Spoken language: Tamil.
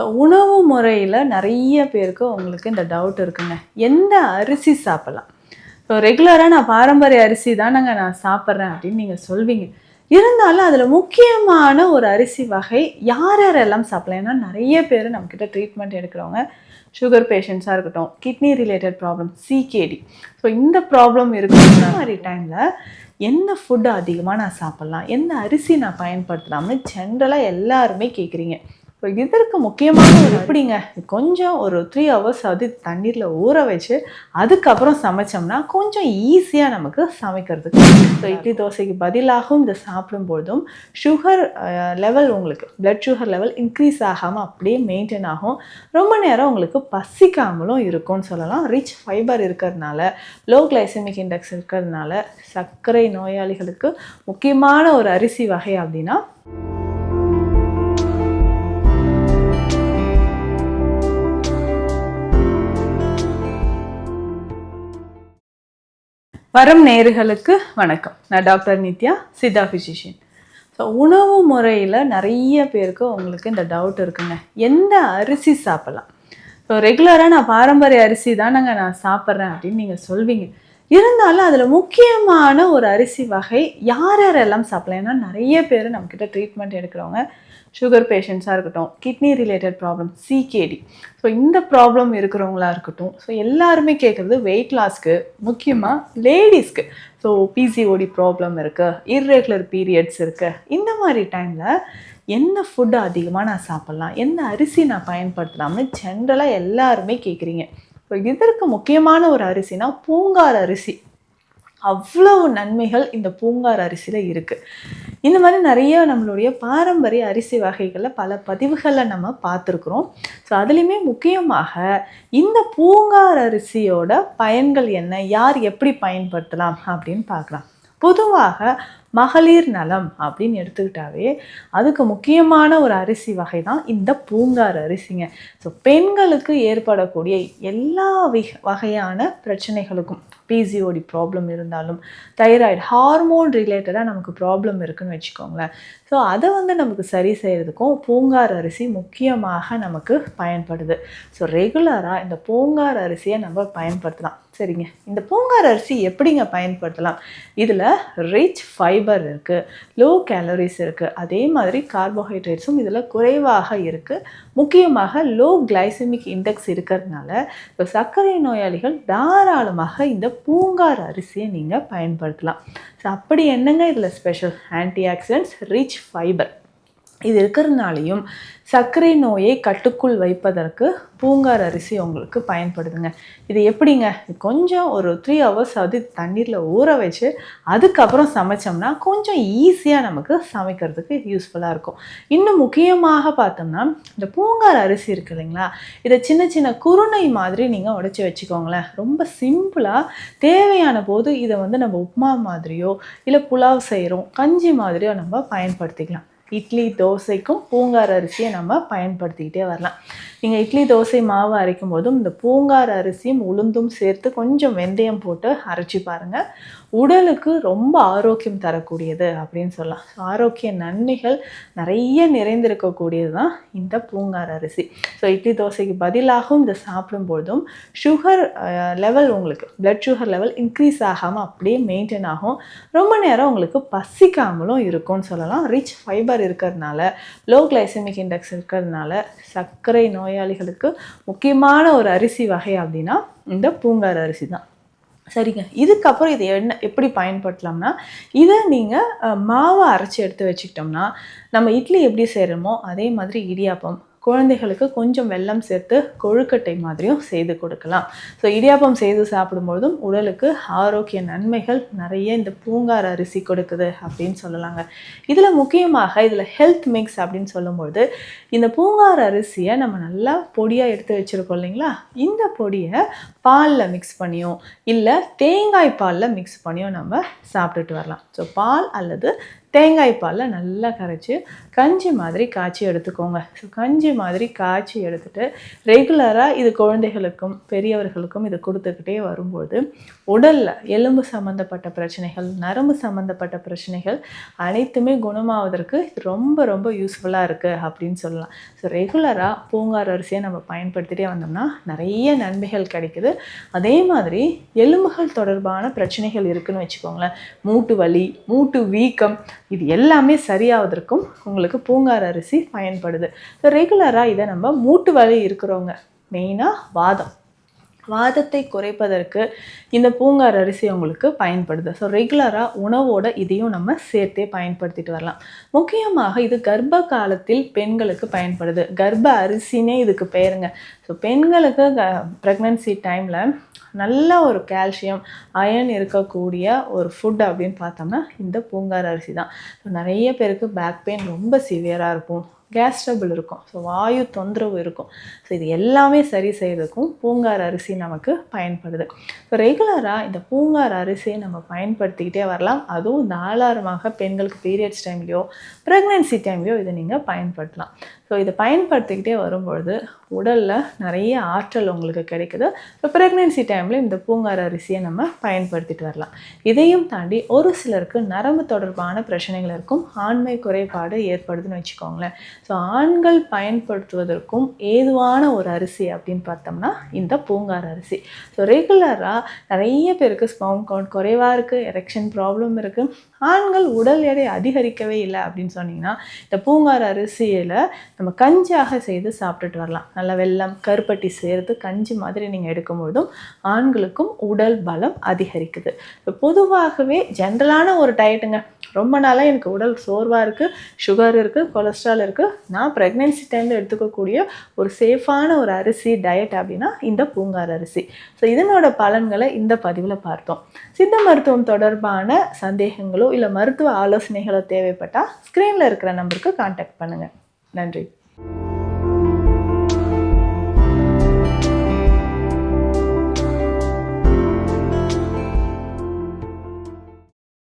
ஸோ உணவு முறையில் நிறைய பேருக்கு உங்களுக்கு இந்த டவுட் இருக்குங்க. எந்த அரிசி சாப்பிட்லாம்? ஸோ ரெகுலராக நான் பாரம்பரிய அரிசி தானங்க நான் சாப்பிட்றேன் அப்படின்னு நீங்கள் சொல்வீங்க. இருந்தாலும் அதில் முக்கியமான ஒரு அரிசி வகை யார் யாரெல்லாம் சாப்பிடலாம்? ஏன்னா நிறைய பேர் நம்மக்கிட்ட ட்ரீட்மெண்ட் எடுக்கிறவங்க சுகர் பேஷண்ட்ஸாக இருக்கட்டும் kidney related problem CKD so இந்த ப்ராப்ளம் இருக்கிற மாதிரி டைமில் என்ன ஃபுட்டு அதிகமாக நான் சாப்பிட்லாம்? எந்த அரிசி நான் பயன்படுத்தலாம்னு ஜென்ரலாக எல்லாருமே கேட்குறீங்க ஸோ இதற்கு முக்கியமான ஒரு எப்படிங்க கொஞ்சம் ஒரு த்ரீ ஹவர்ஸ் அது தண்ணீரில் ஊற வச்சு அதுக்கப்புறம் சமைச்சோம்னா கொஞ்சம் ஈஸியாக நமக்கு சமைக்கிறதுக்கு. ஸோ இட்லி தோசைக்கு பதிலாகவும் இதை சாப்பிடும்பொழுதும் சுகர் லெவல் உங்களுக்கு பிளட் சுகர் லெவல் இன்க்ரீஸ் ஆகாமல் அப்படியே மெயின்டைன் ஆகும். ரொம்ப நேரம் உங்களுக்கு பசிக்காமலும் இருக்கும்னு சொல்லலாம். ரிச் ஃபைபர் இருக்கிறதுனால லோ கிளைசமிக் இண்டெக்ஸ் இருக்கிறதுனால சர்க்கரை நோயாளிகளுக்கு முக்கியமான ஒரு அரிசி வகை அப்படின்னா வரும் நேர்களுக்கு வணக்கம். நான் doctor Nithya Siddha physician so உணவு முறையில் நிறைய பேருக்கு உங்களுக்கு இந்த டவுட் இருக்குங்க. எந்த அரிசி சாப்பிட்லாம்? ஸோ ரெகுலராக நான் பாரம்பரிய அரிசி தானங்க நான் சாப்பிட்றேன் அப்படின்னு நீங்கள் சொல்வீங்க. இருந்தாலும் அதில் முக்கியமான ஒரு அரிசி வகை யார் யாரெல்லாம் சாப்பிடலாம்? ஏன்னா நிறைய பேர் நம்மக்கிட்ட ட்ரீட்மெண்ட் எடுக்கிறவங்க சுகர் பேஷண்ட்ஸாக இருக்கட்டும் kidney related problem CKD so இந்த ப்ராப்ளம் இருக்கிறவங்களா இருக்கட்டும் ஸோ எல்லாருமே கேட்குறது வெயிட் லாஸ்க்கு முக்கியமாக லேடிஸ்க்கு ஸோ பிசிஓடி ப்ராப்ளம் இருக்குது இர்ரெகுலர் பீரியட்ஸ் இருக்குது இந்த மாதிரி டைமில் என்ன ஃபுட்டு அதிகமாக நான் சாப்பிட்லாம்? எந்த அரிசி நான் பயன்படுத்தலாம்னு ஜென்ரலாக எல்லாருமே கேட்குறீங்க இப்போ இதற்கு முக்கியமான ஒரு அரிசினா பூங்கார் அரிசி. அவ்வளவு நன்மைகள் இந்த பூங்கார் அரிசியில் இருக்குது இந்த மாதிரி நிறைய நம்மளுடைய பாரம்பரிய அரிசி வகைகளில் பல பதிவுகளை நம்ம பார்த்துருக்குறோம். ஸோ அதுலேயுமே முக்கியமாக இந்த பூங்கார் அரிசியோட பயன்கள் என்ன? யார் எப்படி பயன்படுத்தலாம்? அப்படின்னு பார்க்கலாம். பொதுவாக மகளிர் நலம் அப்படின்னு எடுத்துக்கிட்டாவே அதுக்கு முக்கியமான ஒரு அரிசி வகை தான் இந்த பூங்கார் அரிசிங்க. ஸோ பெண்களுக்கு ஏற்படக்கூடிய எல்லா வகையான பிரச்சனைகளுக்கும் பிசிஓடி ப்ராப்ளம் இருந்தாலும் தைராய்டு ஹார்மோன் ரிலேட்டடாக நமக்கு ப்ராப்ளம் இருக்குன்னு வச்சுக்கோங்களேன். ஸோ அதை வந்து நமக்கு சரி செய்கிறதுக்கும் பூங்கார் அரிசி முக்கியமாக நமக்கு பயன்படுது. ஸோ ரெகுலராக இந்த பூங்கார் அரிசியை நம்ம பயன்படுத்தலாம். சரிங்க. இந்த பூங்கார் அரிசி எப்படிங்க பயன்படுத்தலாம்? இதில் ரிச் ஃபைபர் இருக்குது லோ கேலரிஸ் இருக்குது அதே மாதிரி கார்போஹைட்ரேட்ஸும் இதில் குறைவாக இருக்குது முக்கியமாக லோ கிளைசமிக் இண்டெக்ஸ் இருக்கிறதுனால இப்போ சர்க்கரை நோயாளிகள் தாராளமாக இந்த பூங்கார் அரிசியை நீங்கள் பயன்படுத்தலாம். ஸோ அப்படி என்னங்க இதில் special antioxidants rich fibre இது இருக்கிறதுனாலையும் சர்க்கரை நோயை கட்டுக்குள் வைப்பதற்கு பூங்கார் அரிசி உங்களுக்கு பயன்படுதுங்க. இது எப்படிங்க? கொஞ்சம் ஒரு த்ரீ ஹவர்ஸ் அது தண்ணீரில் ஊற வச்சு அதுக்கப்புறம் சமைச்சோம்னா கொஞ்சம் ஈஸியாக நமக்கு சமைக்கிறதுக்கு யூஸ்ஃபுல்லாக இருக்கும். இன்னும் முக்கியமாக பார்த்தோம்னா இந்த பூங்கார் அரிசி இருக்கு இல்லைங்களா? இதை சின்ன சின்ன குருணை மாதிரி நீங்கள் உடைச்சி வச்சுக்கோங்களேன். ரொம்ப சிம்பிளாக தேவையான போது இதை வந்து நம்ம உப்மா மாதிரியோ இல்லை புலாவ் செய்கிறோம் கஞ்சி மாதிரியோ நம்ம பயன்படுத்திக்கலாம். இட்லி தோசைக்கும் பூங்கார் அரிசியை நம்ம பயன்படுத்திக்கிட்டே வரலாம். நீங்கள் இட்லி தோசை மாவு அரைக்கும் போதும் இந்த பூங்கார் அரிசியும் உளுந்தும் சேர்த்து கொஞ்சம் வெந்தயம் போட்டு அரைச்சி பாருங்கள் உடலுக்கு ரொம்ப ஆரோக்கியம் தரக்கூடியது அப்படின்னு சொல்லலாம். ஆரோக்கிய நன்மைகள் நிறைய நிறைந்திருக்கக்கூடியது தான் இந்த பூங்கார் அரிசி. ஸோ இட்லி தோசைக்கு பதிலாகவும் இதை சாப்பிடும்பொழுதும் சுகர் லெவல் உங்களுக்கு பிளட் சுகர் லெவல் இன்க்ரீஸ் ஆகாமல் அப்படியே மெயின்டைன் ஆகும். ரொம்ப நேரம் உங்களுக்கு பசிக்காமலும் இருக்கும்னு சொல்லலாம். ரிச் ஃபைபர் இருக்கிறதுனால லோ கிளைசமிக் இண்டெக்ஸ் இருக்கிறதுனால சர்க்கரை நோய் நோயாளிகளுக்கு முக்கியமான ஒரு அரிசி வகை அப்படின்னா இந்த பூங்கார் அரிசி தான். சரிங்க. இதுக்கப்புறம் இதை என்ன எப்படி பயன்படுத்தலாம்னா இதை நீங்கள் மாவை அரைச்சி எடுத்து வச்சுக்கிட்டோம்னா நம்ம இட்லி எப்படி செய்கிறோமோ அதே மாதிரி இடியாப்பம் குழந்தைகளுக்கு கொஞ்சம் வெல்லம் சேர்த்து கொழுக்கட்டை மாதிரியும் செய்து கொடுக்கலாம். ஸோ இடியாப்பம் செய்து சாப்பிடும்பொழுதும் உடலுக்கு ஆரோக்கிய நன்மைகள் நிறைய இந்த பூங்கார் அரிசி கொடுக்குது அப்படின்னு சொல்லலாங்க. இதில் முக்கியமாக இதில் ஹெல்த் மிக்ஸ் அப்படின்னு சொல்லும்பொழுது இந்த பூங்கார் அரிசியை நம்ம நல்லா பொடியாக எடுத்து வச்சுருக்கோம் இல்லைங்களா? இந்த பொடியை பாலில் மிக்ஸ் பண்ணியும் இல்லை தேங்காய் பாலில் மிக்ஸ் பண்ணியும் நம்ம சாப்பிட்டுட்டு வரலாம். ஸோ பால் அல்லது தேங்காய் பாலில் நல்லா கரைச்சி கஞ்சி மாதிரி காய்ச்சி எடுத்துக்கோங்க. ஸோ கஞ்சி மாதிரி காய்ச்சி எடுத்துகிட்டு ரெகுலராக இது குழந்தைகளுக்கும் பெரியவர்களுக்கும் இது கொடுத்துக்கிட்டே வரும்போது உடலில் எலும்பு சம்மந்தப்பட்ட பிரச்சனைகள் நரம்பு சம்மந்தப்பட்ட பிரச்சனைகள் அனைத்துமே குணமாவதற்கு இது ரொம்ப ரொம்ப யூஸ்ஃபுல்லாக இருக்குது அப்படின்னு சொல்லலாம். ஸோ ரெகுலராக பூங்கார் அரிசியை நம்ம பயன்படுத்திகிட்டே வந்தோம்னா நிறைய நன்மைகள் கிடைக்குது. அதே மாதிரி எலும்புகள் தொடர்பான பிரச்சனைகள் இருக்குதுன்னு வச்சுக்கோங்களேன். மூட்டு வலி மூட்டு வீக்கம் இது எல்லாமே சரியாவதற்கும் உங்களுக்கு பூங்கார் அரிசி பயன்படுது. ஸோ ரெகுலராக இதை நம்ம மூட்டு வலி இருக்கிறவங்க மெயினாக வாதம். வாதத்தை குறைப்பதற்கு இந்த பூங்கார் அரிசி உங்களுக்கு பயன்படுது. ஸோ ரெகுலராக உணவோட இதையும் நம்ம சேர்த்தே பயன்படுத்திட்டு வரலாம். முக்கியமாக இது கர்ப்ப காலத்தில் பெண்களுக்கு பயன்படுது. கர்ப்ப அரிசினே இதுக்கு பெயருங்க ஸோ பெண்களுக்கு ப்ரெக்னன்சி டைமில் நல்ல ஒரு கால்சியம் அயன் இருக்கக்கூடிய ஒரு ஃபுட் அப்படின்னு பார்த்தோம்னா இந்த பூங்கார் அரிசி தான். ஸோ நிறைய பேருக்கு பேக் பெயின் ரொம்ப சிவியராக இருக்கும். கேஸ் ட்ரபிள் இருக்கும். ஸோ வாயு தொந்தரவு இருக்கும். ஸோ இது எல்லாமே சரி செய்யறதுக்கும் பூங்கார் அரிசி நமக்கு பயன்படுது. ஸோ ரெகுலராக இந்த பூங்கார் அரிசியை நம்ம பயன்படுத்திக்கிட்டே வரலாம். அதுவும் தாராளமாக பெண்களுக்கு பீரியட்ஸ் டைம்லையோ ப்ரெக்னென்சி டைம்லையோ இதை நீங்கள் பயன்படுத்தலாம். ஸோ இதை பயன்படுத்திக்கிட்டே வரும்பொழுது உடலில் நிறைய ஆற்றல் உங்களுக்கு கிடைக்குது. இப்போ ப்ரெக்னென்சி டைமில் இந்த பூங்கார அரிசியை நம்ம பயன்படுத்திட்டு வரலாம். இதையும் தாண்டி ஒரு சிலருக்கு நரம்பு தொடர்பான பிரச்சனைகள் இருக்கும். ஆண்மை குறைபாடு ஏற்படுதுன்னு வச்சுக்கோங்களேன். ஸோ ஆண்கள் பயன்படுத்துவதற்கும் ஏதுவான ஒரு அரிசி அப்படின்னு பார்த்தோம்னா இந்த பூங்கார அரிசி. ஸோ ரெகுலராக நிறைய பேருக்கு ஸ்பவுன் கவுண்ட் குறைவாக இருக்குது எரெக்ஷன் ப்ராப்ளம் இருக்குது ஆண்கள் உடல் எடை அதிகரிக்கவே இல்லை அப்படின்னு சொன்னீங்கன்னா இந்த பூங்கார் அரிசியில் நம்ம கஞ்சியாக செய்து சாப்பிட்டுட்டு வரலாம். நல்ல வெள்ளம் கருப்பட்டி சேர்த்து கஞ்சி மாதிரி நீங்கள் எடுக்கும்பொழுதும் ஆண்களுக்கும் உடல் பலம் அதிகரிக்குது. இப்போ பொதுவாகவே ஜென்ரலான ஒரு டயட்டுங்க ரொம்ப நாளாக எனக்கு உடல் சோர்வாக இருக்குது சுகர் இருக்குது கொலஸ்ட்ரால் இருக்குது நான் ப்ரெக்னென்சி டைமில் எடுத்துக்கக்கூடிய ஒரு சேஃபான ஒரு அரிசி டயட் அப்படின்னா இந்த பூங்கார் அரிசி. ஸோ இதனோட பலன்களை இந்த பதிவில் பார்த்தோம். சித்த மருத்துவம் தொடர்பான சந்தேகங்களோ இல்லை மருத்துவ ஆலோசனைகளோ தேவைப்பட்டால் ஸ்க்ரீனில் இருக்கிற நம்பருக்கு காண்டாக்ட் பண்ணுங்கள் நன்றி.